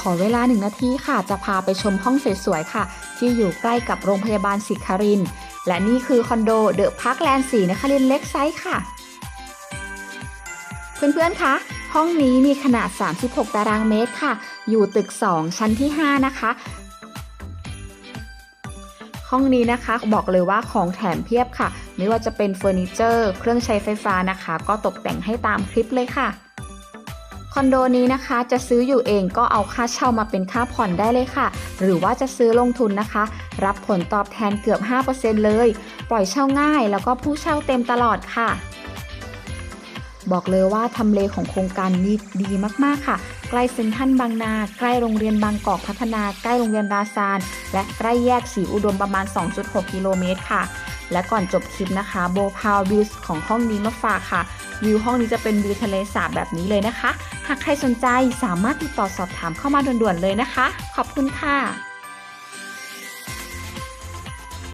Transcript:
ขอเวลาหนึ่งนาทีค่ะ จะพาไปชมห้องสวยๆค่ะ ที่อยู่ใกล้กับโรงพยาบาลศิคริน และนี่คือคอนโดเดอะพาร์คแลนด์สีนครินเล็กไซส์ค่ะ เพื่อนๆคะห้องนี้มีขนาด 36 ตารางเมตรค่ะ อยู่ตึก 2 ชั้นที่ 5 นะคะ ห้องนี้นะคะบอกเลยว่าของแถมเพียบค่ะ ไม่ว่าจะเป็นเฟอร์นิเจอร์ เครื่องใช้ไฟฟ้านะคะ ก็ตกแต่งให้ตามคลิปเลยค่ะ คอนโดนี้นะคะจะซื้ออยู่เองก็เอาค่าเช่ามาเป็นค่าผ่อนได้เลยค่ะ หรือว่าจะซื้อลงทุนนะคะ รับผลตอบแทนเกือบ 5%เลย ปล่อยเช่าง่ายแล้วก็ผู้เช่าเต็มตลอดค่ะ บอกเลยว่าทำเลของโครงการนี้ดีมากๆค่ะ ใกล้เซ็นทรัลบางนา ใกล้โรงเรียนบางกอกพัฒนา ใกล้โรงเรียนราซาน และใกล้แยกสีอุดมประมาณ 2.6 กิโลเมตรค่ะ และก่อนจบคลิปนะคะโบพาววิวของห้องนี้มาฝากค่ะ วิวห้องนี้จะเป็นวิวทะเลสาบแบบนี้เลยนะคะ หากใครสนใจสามารถติดต่อสอบถามเข้ามาด่วนๆเลยนะคะ ขอบคุณค่ะ